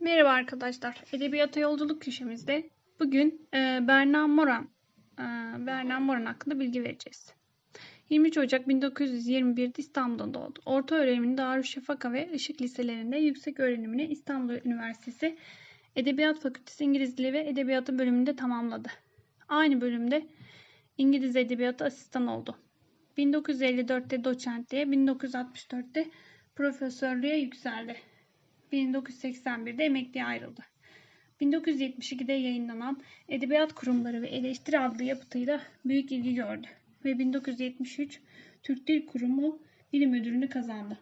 Merhaba arkadaşlar. Edebiyata yolculuk köşemizde bugün e, Berna Moran e, Berna Moran hakkında bilgi vereceğiz. 23 Ocak 1921'de İstanbul'da doğdu. Orta öğrenimini Darüşşafaka ve Işık Liselerinde, yüksek öğrenimini İstanbul Üniversitesi Edebiyat Fakültesi İngiliz Dili ve Edebiyatı bölümünde tamamladı. Aynı bölümde İngiliz Edebiyatı asistan oldu. 1954'te doçentliğe, 1964'te profesörlüğe yükseldi. 1981'de emekliye ayrıldı. 1972'de yayınlanan Edebiyat Kurumları ve Eleştiri adlı yapıtıyla büyük ilgi gördü ve 1973 Türk Dil Kurumu Bilim Ödülünü kazandı.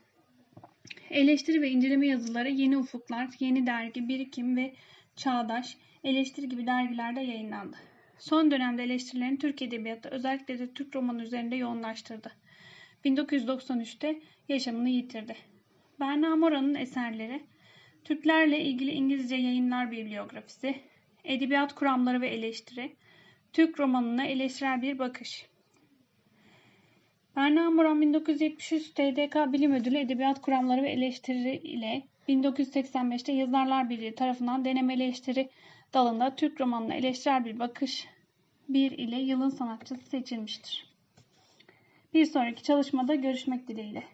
Eleştiri ve inceleme yazıları Yeni Ufuklar, Yeni Dergi, Birikim ve Çağdaş, Eleştiri gibi dergilerde yayınlandı. Son dönemde eleştirilerini Türk Edebiyatı, özellikle de Türk romanı üzerinde yoğunlaştırdı. 1993'te yaşamını yitirdi. Berna Mora'nın eserleri Türklerle ilgili İngilizce yayınlar bibliografisi, edebiyat kuramları ve eleştiri, Türk romanına eleştirel bir bakış. Berna Moran 1973 TDK Bilim Ödülü Edebiyat Kuramları ve Eleştiri ile 1985'te Yazarlar Birliği tarafından deneme eleştiri dalında Türk romanına eleştirel bir bakış 1 ile yılın sanatçısı seçilmiştir. Bir sonraki çalışmada görüşmek dileğiyle.